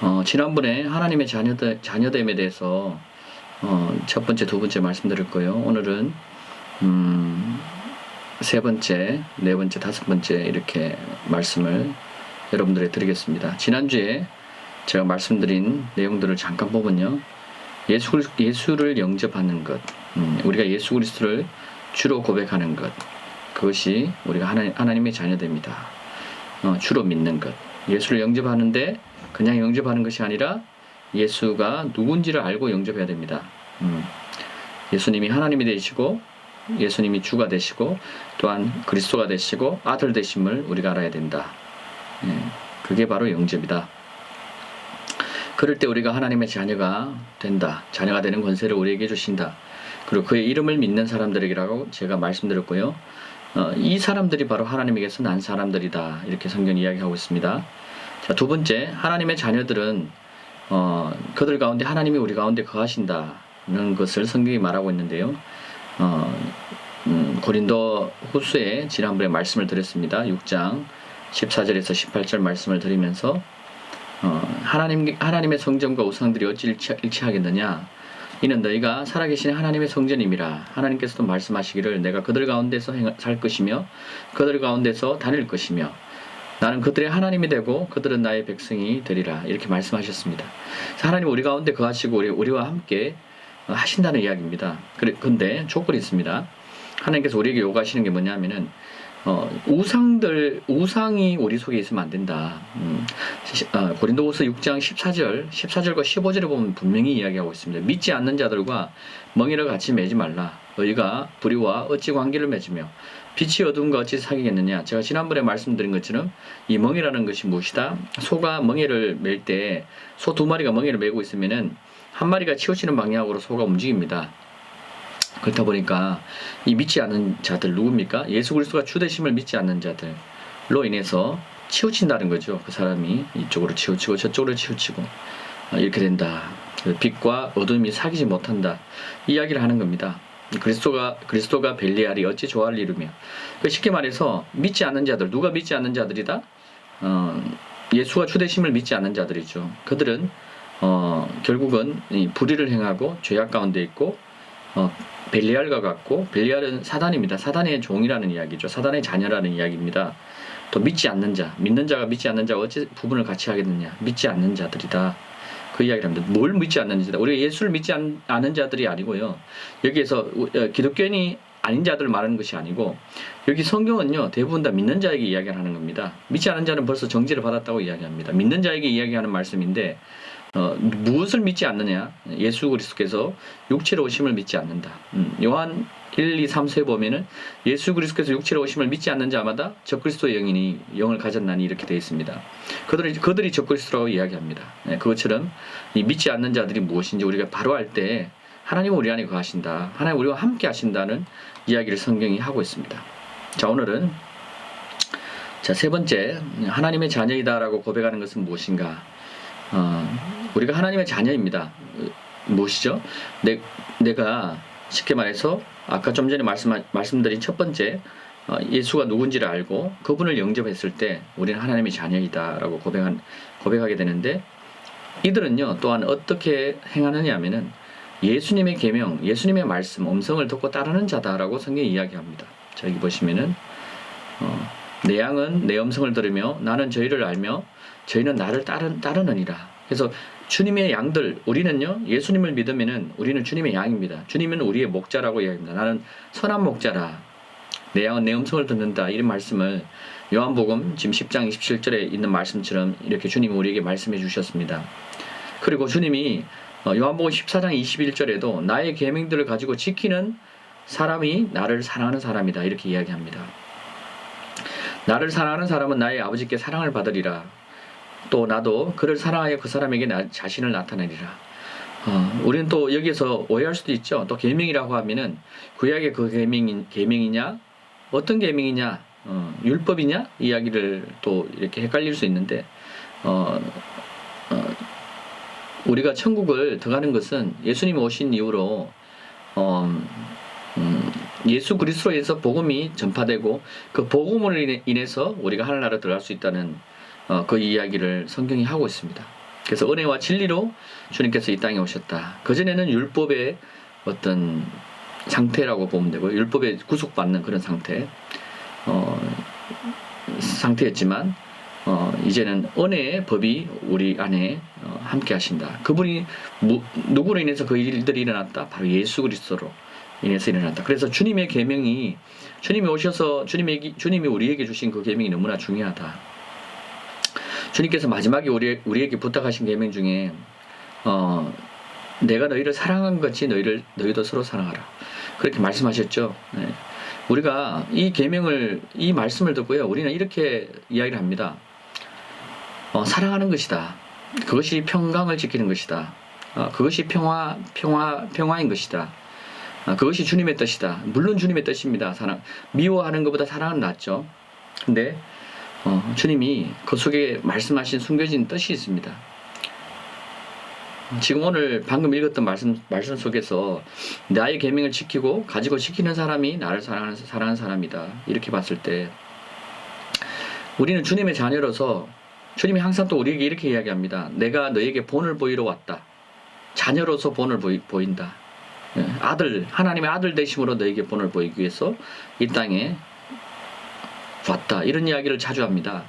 어, 지난번에 하나님의 자녀들, 자녀됨에 대해서 어, 첫 번째, 두 번째 말씀드렸고요. 오늘은 음, 세 번째, 네 번째, 다섯 번째 이렇게 말씀을 여러분들에 드리겠습니다. 지난주에 제가 말씀드린 내용들을 잠깐 보면요. 예수, 예수를 영접하는 것, 음, 우리가 예수 그리스도를 주로 고백하는 것, 그것이 우리가 하나님, 하나님의 자녀됩니다. 어, 주로 믿는 것. 예수를 영접하는데 그냥 영접하는 것이 아니라 예수가 누군지를 알고 영접해야 됩니다. 음, 예수님이 하나님이 되시고 예수님이 주가 되시고 또한 그리스도가 되시고 아들 되심을 우리가 알아야 된다. 예, 그게 바로 영접이다. 그럴 때 우리가 하나님의 자녀가 된다. 자녀가 되는 권세를 우리에게 주신다. 그리고 그의 이름을 믿는 사람들에게라고 제가 말씀드렸고요. 어, 이 사람들이 바로 하나님에게서 난 사람들이다. 이렇게 성경 이야기하고 있습니다. 자, 두 번째, 하나님의 자녀들은 어, 그들 가운데 하나님이 우리 가운데 거하신다는 것을 성경이 말하고 있는데요. 어, 음, 고린도 후수에 지난번에 말씀을 드렸습니다. 6장 14절에서 18절 말씀을 드리면서 어, 하나님, 하나님의 성전과 우상들이 어찌 일치, 일치하겠느냐? 이는 너희가 살아계신 하나님의 성전임이라. 하나님께서도 말씀하시기를 내가 그들 가운데서 행- 살 것이며 그들 가운데서 다닐 것이며 나는 그들의 하나님이 되고 그들은 나의 백성이 되리라. 이렇게 말씀하셨습니다. 하나님 우리 가운데 거하시고 우리, 우리와 함께 어, 하신다는 이야기입니다. 그래, 근데 조건이 있습니다. 하나님께서 우리에게 요구하시는 게 뭐냐면은 어, 우상들 우상이 우리 속에 있으면 안 된다. 음, 시- 어, 고린도후서 6장 14절, 14절과 15절에 보면 분명히 이야기하고 있습니다. 믿지 않는 자들과 멍이를 같이 매지 말라. 너희가 불의와 어찌 관계를 맺으며 빛이 어두움과 어찌 사귀겠느냐. 제가 지난번에 말씀드린 것처럼 이 멍이라는 것이 무엇이다? 소가 멍에를 맬 때 소 두 마리가 멍에를 메고 있으면은 한 마리가 치우치는 방향으로 소가 움직입니다. 그렇다 보니까 이 믿지 않는 자들 누굽니까? 예수 그리스도가 주되심을 믿지 않는 자들로 인해서 치우친다는 거죠. 그 사람이 이쪽으로 치우치고 저쪽으로 치우치고 아, 이렇게 된다. 그 빛과 어둠이 사귀지 못한다. 이 이야기를 하는 겁니다. 그리스도가 그리스도가 벨리알이 어찌 조화를 이루며 그 쉽게 말해서 믿지 않는 자들 누가 믿지 않는 자들이다? 어, 예수가 주되심을 믿지 않는 자들이죠. 그들은 어, 결국은 이 불의를 행하고 죄악 가운데 있고 어, 벨리알과 같고 벨리알은 사단입니다. 사단의 종이라는 이야기죠. 사단의 자녀라는 이야기입니다. 또 믿지 않는 자, 믿는 자가 믿지 않는 자가 어찌 부분을 같이 하겠느냐? 믿지 않는 자들이다. 그 이야기를 합니다. 뭘 믿지 않는 자다. 우리가 예수를 믿지 않, 않은 자들이 아니고요. 여기에서 우- 어, 기독교인이 아닌 자들을 말하는 것이 아니고 여기 성경은요 대부분 다 믿는 자에게 이야기를 하는 겁니다. 믿지 않은 자는 벌써 정지를 받았다고 이야기합니다. 믿는 자에게 이야기하는 말씀인데 어, 무엇을 믿지 않느냐? 예수 그리스도께서 육체로 오심을 믿지 않는다. 음, 요한 1, 2, 3세 보면은 예수 그리스도께서 육체로 오심을 믿지 않는 자마다 적그리스도의 영이니 영을 가졌나니 이렇게 되어 있습니다. 그들이 그들이 적그리스도라고 이야기합니다. 네, 그것처럼 이 믿지 않는 자들이 무엇인지 우리가 바로 알 때 하나님은 우리 안에 거하신다. 하나님 우리와 함께 하신다는 이야기를 성경이 하고 있습니다. 자 오늘은 자 세 번째 하나님의 자녀이다라고 고백하는 것은 무엇인가? 어, 우리가 하나님의 자녀입니다. 어, 무엇이죠? 내, 내가 쉽게 말해서 아까 좀 전에 말씀, 말씀드린 첫 번째 어, 예수가 누군지를 알고 그분을 영접했을 때 우리는 하나님의 자녀이다라고 고백한, 고백하게 되는데 이들은요 또한 어떻게 행하느냐 하면은 예수님의 계명, 예수님의 말씀, 음성을 듣고 따르는 자다라고 성경이 이야기합니다. 자 여기 보시면은 어, 내 양은 내 음성을 들으며 나는 저희를 알며 저희는 나를 따르, 따르느니라. 그래서 주님의 양들 우리는요 예수님을 믿으면은 우리는 주님의 양입니다. 주님은 우리의 목자라고 이야기합니다. 나는 선한 목자라. 내 양은 내 음성을 듣는다. 이런 말씀을 요한복음 지금 10장 27절에 있는 말씀처럼 이렇게 주님이 우리에게 말씀해 주셨습니다. 그리고 주님이 어, 요한복음 14장 21절에도 나의 계명들을 가지고 지키는 사람이 나를 사랑하는 사람이다. 이렇게 이야기합니다. 나를 사랑하는 사람은 나의 아버지께 사랑을 받으리라. 또 나도 그를 사랑하여 그 사람에게 나 자신을 나타내리라. 어, 우리는 또 여기서 오해할 수도 있죠. 또 계명이라고 하면은 구약의 그 계명 계명이냐, 어떤 계명이냐, 어, 율법이냐 이야기를 또 이렇게 헷갈릴 수 있는데 어, 어, 우리가 천국을 들어가는 것은 예수님이 오신 이후로 어, 음, 예수 그리스도에서 복음이 전파되고 그 인해- 인해서 우리가 하늘나라 들어갈 수 있다는 어, 그 이야기를 성경이 하고 있습니다. 그래서 은혜와 진리로 주님께서 이 땅에 오셨다. 그 전에는 율법의 어떤 상태라고 보면 되고 율법에 구속받는 그런 상태 어, 상태였지만 어, 이제는 은혜의 법이 우리 안에 어, 함께 하신다. 그분이 무, 누구로 인해서 그 일들이 일어났다? 바로 예수 그리스도로 인해서 일어났다. 그래서 주님의 계명이 주님이 오셔서 주님에게 주님이 우리에게 주신 그 계명이 너무나 중요하다. 주님께서 마지막에 우리 우리에게 부탁하신 계명 중에 어, 내가 너희를 사랑한 것이 너희를 너희도 서로 사랑하라. 그렇게 말씀하셨죠. 네. 우리가 이 계명을 이 말씀을 듣고요. 우리는 이렇게 이야기를 합니다. 어, 사랑하는 것이다. 그것이 평강을 지키는 것이다. 어, 그것이 평화 평화 평화인 것이다. 아, 그것이 주님의 뜻이다. 물론 주님의 뜻입니다. 사랑 미워하는 것보다 사랑은 낫죠. 근데 어, 주님이 그 속에 말씀하신 숨겨진 뜻이 있습니다. 지금 오늘 방금 읽었던 말씀 말씀 속에서 나의 계명을 지키고 가지고 지키는 사람이 나를 사랑하는 사랑하는 사람이다. 이렇게 봤을 때 우리는 주님의 자녀로서 주님이 항상 또 우리에게 이렇게 이야기합니다. 내가 너에게 본을 보이러 왔다. 자녀로서 본을 보이, 보인다. 예, 아들 하나님의 아들 되심으로 너에게 본을 보이기 위해서 이 땅에 왔다. 이런 이야기를 자주 합니다.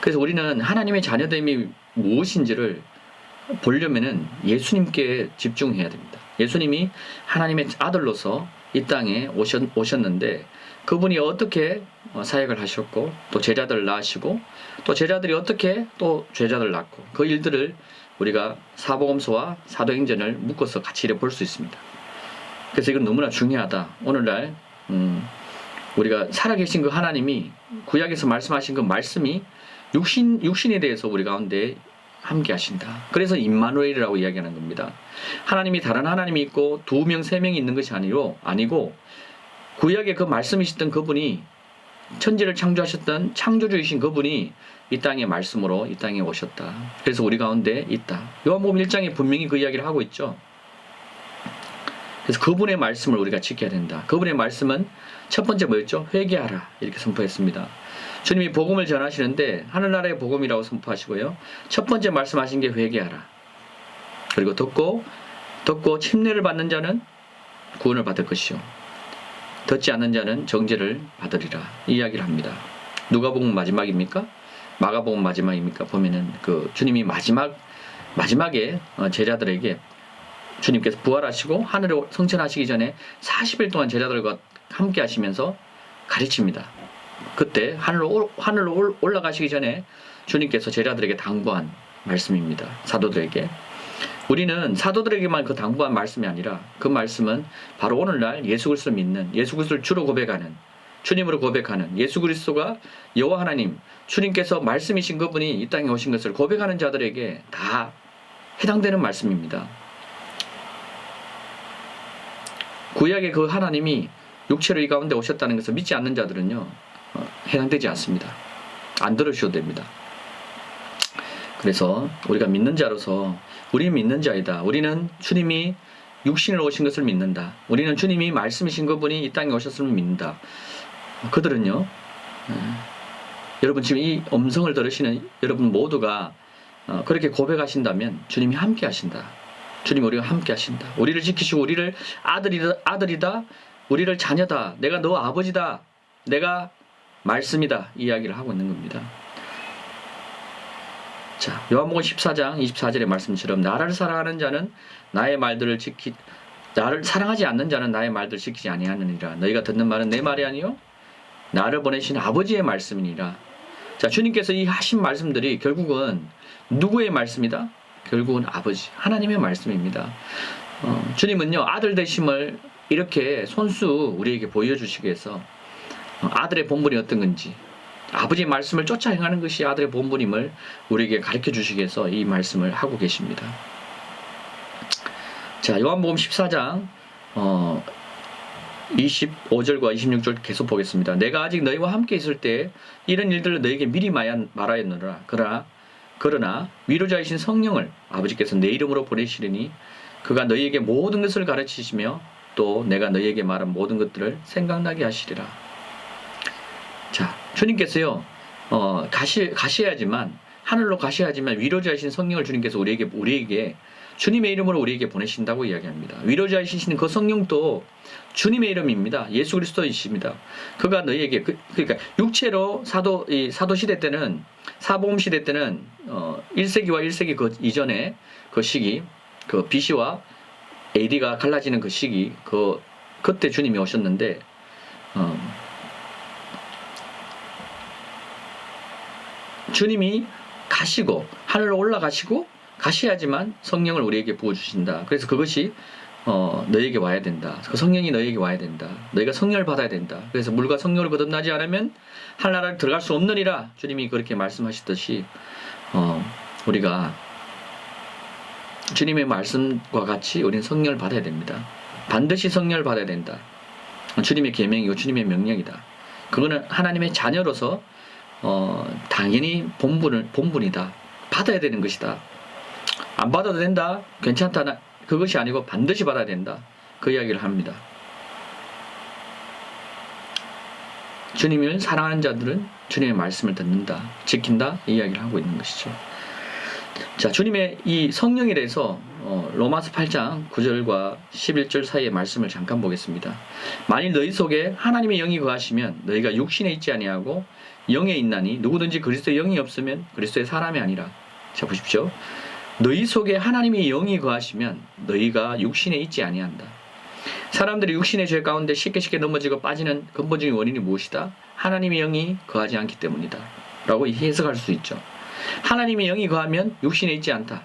그래서 우리는 하나님의 자녀됨이 무엇인지를 보려면은 예수님께 집중해야 됩니다. 예수님이 하나님의 아들로서 이 땅에 오셨, 오셨는데 그분이 어떻게 어, 사역을 하셨고 또 제자들을 낳으시고 또 제자들이 어떻게 또 제자들을 낳고 그 일들을 우리가 사복음서와 사도행전을 묶어서 같이 볼 수 있습니다. 그래서 이건 너무나 중요하다. 오늘날 음, 우리가 살아계신 그 하나님이 구약에서 말씀하신 그 말씀이 육신 육신에 대해서 우리 가운데 함께 하신다. 그래서 임마누엘이라고 이야기하는 겁니다. 하나님이 다른 하나님이 있고 두 명, 세 명이 있는 것이 아니고 아니고 구약의 그 말씀이셨던 그분이 천지를 창조하셨던 창조주이신 그분이 이 땅의 말씀으로 이 땅에 오셨다. 그래서 우리 가운데 있다. 요한복음 1장에 분명히 그 이야기를 하고 있죠. 그래서 그분의 말씀을 우리가 지켜야 된다. 그분의 말씀은 첫 번째 뭐였죠? 회개하라. 이렇게 선포했습니다. 주님이 복음을 전하시는데 하늘나라의 복음이라고 선포하시고요. 첫 번째 말씀하신 게 회개하라. 그리고 듣고 듣고 침례를 받는 자는 구원을 받을 것이요. 듣지 않는 자는 정죄를 받으리라. 이 이야기를 합니다. 누가복음 마지막입니까? 마가복음 마지막입니까? 보면은 그 주님이 마지막 마지막에 어, 제자들에게 주님께서 부활하시고 하늘에 성천하시기 전에 40일 동안 제자들과 함께 하시면서 가르칩니다. 그때 하늘로, 하늘로 올라가시기 전에 주님께서 제자들에게 당부한 말씀입니다. 사도들에게. 우리는 사도들에게만 그 당부한 말씀이 아니라 그 말씀은 바로 오늘날 예수 그리스도를 믿는 예수 그리스도를 주로 고백하는 주님으로 고백하는 예수 그리스도가 여호와 하나님 주님께서 말씀이신 그분이 이 땅에 오신 것을 고백하는 자들에게 다 해당되는 말씀입니다. 구약의 그 하나님이 육체로 이 가운데 오셨다는 것을 믿지 않는 자들은요 어, 해당되지 않습니다. 안 들으셔도 됩니다. 그래서 우리가 믿는 자로서 우리 믿는 자이다. 우리는 주님이 육신을 오신 것을 믿는다. 우리는 주님이 말씀이신 그분이 이 땅에 오셨음을 믿는다. 그들은요. 에, 여러분 지금 이 음성을 들으시는 여러분 모두가 어, 그렇게 고백하신다면 주님이 함께 하신다. 주님 우리가 함께 하신다. 우리를 지키시고 우리를 아들이다, 아들이다. 우리를 자녀다. 내가 너 아버지다. 내가 말씀이다. 이 이야기를 하고 있는 겁니다. 자, 요한복음 14장 24절의 말씀처럼 나를 사랑하는 자는 나의 말들을 지키 나를 사랑하지 않는 자는 나의 말들을 지키지 아니하느니라. 너희가 듣는 말은 내 말이 아니요 나를 보내신 아버지의 말씀이니라. 자, 주님께서 이 하신 말씀들이 결국은 누구의 말씀이다? 결국은 아버지 하나님의 말씀입니다. 어, 주님은요 아들 되심을 이렇게 손수 우리에게 보여주시기 위해서 어, 아들의 본분이 어떤 건지 아버지의 말씀을 쫓아 행하는 것이 아들의 본분임을 우리에게 가르쳐 주시기 위해서 이 말씀을 하고 계십니다. 자 요한복음 14장 어, 25절과 26절 계속 보겠습니다. 내가 아직 너희와 함께 있을 때 이런 일들을 너에게 미리 말하였느라 그러나 그러나 위로자이신 성령을 아버지께서 내 이름으로 보내시리니 그가 너희에게 모든 것을 가르치시며 또 내가 너희에게 말한 모든 것들을 생각나게 하시리라. 자, 주님께서요, 어, 가시, 가셔야지만 하늘로 가셔야지만 위로자이신 성령을 주님께서 우리에게 우리에게 주님의 이름으로 우리에게 보내신다고 이야기합니다. 위로자이신 그 성령도 주님의 이름입니다. 예수 그리스도이십니다. 그가 너희에게 그, 그러니까 육체로 사도 이 사도 시대 때는 사복음 시대 때는 어 1세기와 1세기 그 이전에 그 시기 그 BC와 AD가 갈라지는 그 시기 그 그때 주님이 오셨는데 어 주님이 가시고 하늘로 올라가시고 가셔야지만 성령을 우리에게 부어 주신다. 그래서 그것이 어, 너에게 와야 된다. 그 성령이 너에게 와야 된다. 너희가 성령을 받아야 된다. 그래서 물과 성령을 거듭나지 않으면 하나라를 들어갈 수 없느니라. 주님이 그렇게 말씀하셨듯이 어, 우리가 주님의 말씀과 같이 우리는 성령을 받아야 됩니다. 반드시 성령을 받아야 된다. 주님의 계명이고 주님의 명령이다. 그거는 하나님의 자녀로서 어, 당연히 본분을 본분이다. 받아야 되는 것이다. 안 받아도 된다. 괜찮다. 나- 그것이 아니고 반드시 받아야 된다. 그 이야기를 합니다. 주님을 사랑하는 자들은 주님의 말씀을 듣는다, 지킨다 이 이야기를 하고 있는 것이죠. 자, 주님의 이 성령에 대해서 어, 로마서 8장 9절과 11절 사이의 말씀을 잠깐 보겠습니다. 만일 너희 속에 하나님의 영이 거하시면 너희가 육신에 있지 아니하고 영에 있나니 누구든지 그리스도의 영이 없으면 그리스도의 사람이 아니라. 자 보십시오. 너희 속에 하나님의 영이 거하시면 너희가 육신에 있지 아니한다. 사람들이 육신의 죄 가운데 쉽게 쉽게 넘어지고 빠지는 근본적인 원인이 무엇이다? 하나님의 영이 거하지 않기 때문이다. 라고 해석할 수 있죠. 하나님의 영이 거하면 육신에 있지 않다.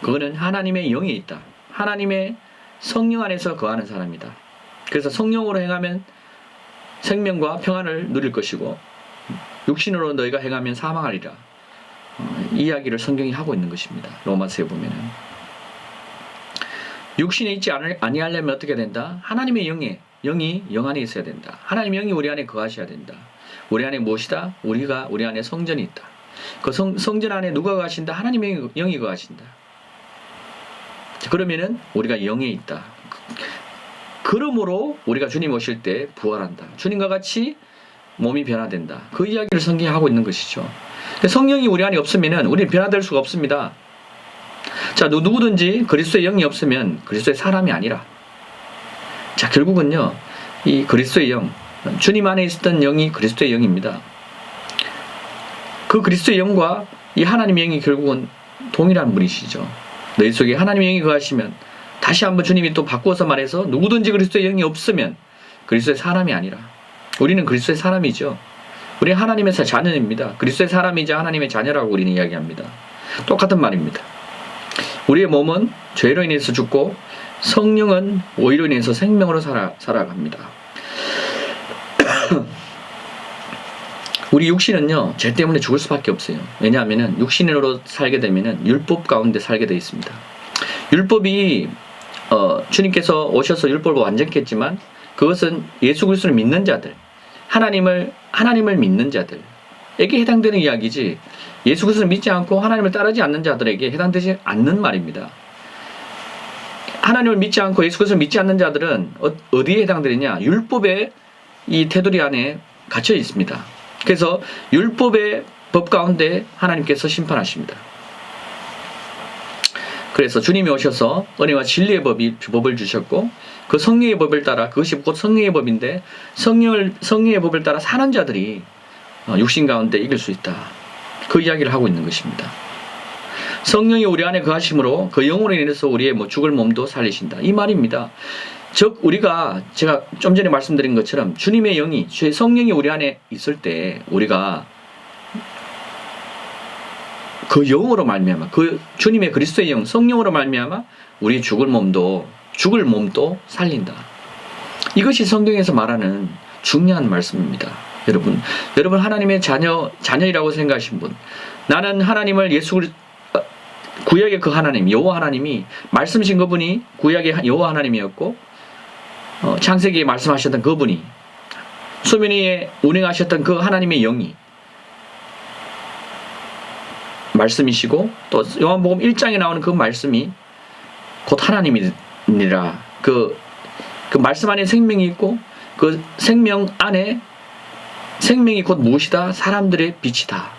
그거는 하나님의 영이 있다. 하나님의 성령 안에서 거하는 사람이다. 그래서 성령으로 행하면 생명과 평안을 누릴 것이고 육신으로 너희가 행하면 사망하리라. 어, 이 이야기를 성경이 하고 있는 것입니다. 로마서에 보면은 육신에 있지 아니하려면 어떻게 된다? 하나님의 영에 영이 영 안에 있어야 된다. 하나님의 영이 우리 안에 거하셔야 된다. 우리 안에 무엇이다? 우리가 우리 안에 성전이 있다. 그 성, 성전 안에 누가 거하신다? 하나님의 영이- 영이 거하신다. 자, 그러면은 우리가 영에 있다. 그러므로 우리가 주님 오실 때 부활한다. 주님과 같이 몸이 변화된다. 그 이야기를 성경이 하고 있는 것이죠. 성령이 우리 안에 없으면은 우리는 변화될 수가 없습니다. 자, 누- 누구든지 그리스도의 영이 없으면 그리스도의 사람이 아니라. 자, 결국은요, 이 그리스도의 영, 주님 안에 있었던 영이 그리스도의 영입니다. 그 그리스도의 영과 이 하나님의 영이 결국은 동일한 분이시죠. 너희 속에 하나님의 영이 거하시면 다시 한번 주님이 또 바꾸어서 말해서 누구든지 그리스도의 영이 없으면 그리스도의 사람이 아니라 우리는 그리스도의 사람이죠. 우리 하나님의 자녀입니다. 그리스도의 사람이자 하나님의 자녀라고 우리는 이야기합니다. 똑같은 말입니다. 우리의 몸은 죄로 인해서 죽고 성령은 오히려 인해서 생명으로 살아, 살아갑니다. 우리 육신은요, 죄 때문에 죽을 수밖에 없어요. 왜냐하면 육신으로 살게 되면 율법 가운데 살게 되어 있습니다. 율법이 어, 주님께서 오셔서 율법을 완전케 했지만 그것은 예수 그리스도를 믿는 자들, 하나님을 하나님을 믿는 자들에게 해당되는 이야기지. 예수 그리스도를 믿지 않고 하나님을 따르지 않는 자들에게 해당되지 않는 말입니다. 하나님을 믿지 않고 예수 그리스도를 믿지 않는 자들은 어, 어디에 해당되느냐? 율법의 이 테두리 안에 갇혀 있습니다. 그래서 율법의 법 가운데 하나님께서 심판하십니다. 그래서 주님이 오셔서 은혜와 진리의 법이 법을 주셨고 그 성령의 법을 따라 그것이 곧 성령의 법인데 성령을 성령의 법을 따라 사는 자들이 어, 육신 가운데 이길 수 있다. 그 이야기를 하고 있는 것입니다. 성령이 우리 안에 거하심으로 그 영으로 인해서 우리의 뭐 죽을 몸도 살리신다. 이 말입니다. 즉 우리가 제가 좀 전에 말씀드린 것처럼 주님의 영이 주의 성령이 우리 안에 있을 때 우리가 그 영으로 말미암아 그 주님의 그리스도의 영 성령으로 말미암아 우리 죽을 몸도 죽을 몸도 살린다. 이것이 성경에서 말하는 중요한 말씀입니다. 여러분, 여러분 하나님의 자녀 자녀이라고 생각하신 분, 나는 하나님을 예수 어, 구약의 그 하나님 여호와 하나님이 말씀하신 그분이 구약의 여호와 하나님이었고 어, 창세기에 말씀하셨던 그분이 수면위에 운행하셨던 그 하나님의 영이 말씀이시고 또 요한복음 1장에 나오는 그 말씀이 곧 하나님이 니라 그, 그 말씀 안에 생명이 있고 그 생명 안에 생명이 곧 무엇이다? 사람들의 빛이다.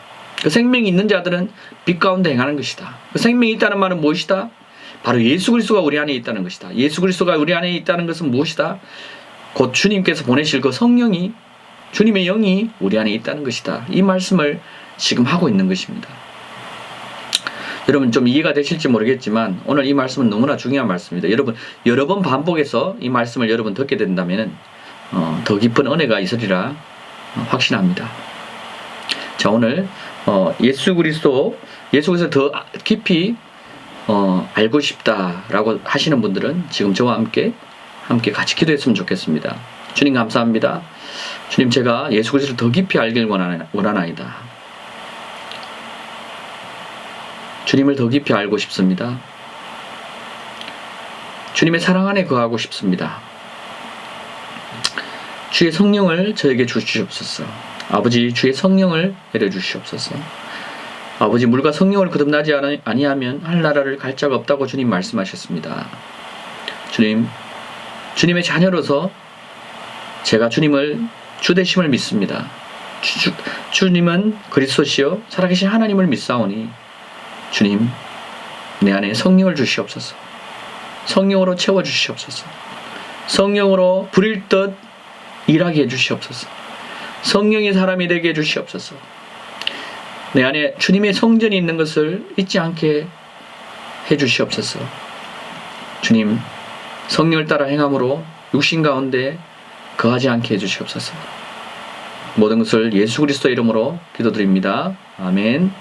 그 생명이 있는 자들은 빛 가운데 행하는 것이다. 그 생명이 있다는 말은 무엇이다? 바로 예수 그리스도가 우리 안에 있다는 것이다. 예수 그리스도가 우리 안에 있다는 것은 무엇이다? 곧 주님께서 보내실 그 성령이 주님의 영이 우리 안에 있다는 것이다. 이 말씀을 지금 하고 있는 것입니다. 여러분 좀 이해가 되실지 모르겠지만 오늘 이 말씀은 너무나 중요한 말씀입니다. 여러분 여러 번 반복해서 이 말씀을 여러분 듣게 된다면 어, 더 깊은 은혜가 있으리라 어, 확신합니다. 자 오늘 어, 예수 그리스도 예수 그리스도 더 깊이 어, 알고 싶다라고 하시는 분들은 지금 저와 함께 함께 같이 기도했으면 좋겠습니다. 주님 감사합니다. 주님 제가 예수 그리스도를 더 깊이 알길 원하나, 원하나이다. 주님을 더 깊이 알고 싶습니다. 주님의 사랑 안에 거하고 싶습니다. 주의 성령을 저에게 주시옵소서. 아버지 주의 성령을 내려 주시옵소서. 아버지 물과 성령을 거듭나지 아니- 아니하면 할 나라를 갈 자가 없다고 주님 말씀하셨습니다. 주님, 주님의 자녀로서 제가 주님을 주대심을 믿습니다. 주, 주님은 그리스도시요 살아계신 하나님을 믿사오니 주님 내 안에 성령을 주시옵소서. 성령으로 채워 주시옵소서. 성령으로 부릴 듯 일하게 해 주시옵소서. 성령의 사람이 되게 해 주시옵소서. 내 안에 주님의 성전이 있는 것을 잊지 않게 해 주시옵소서. 주님, 성령을 따라 행함으로 육신 가운데 거하지 않게 해 주시옵소서. 모든 것을 예수 그리스도 이름으로 기도드립니다. 아멘.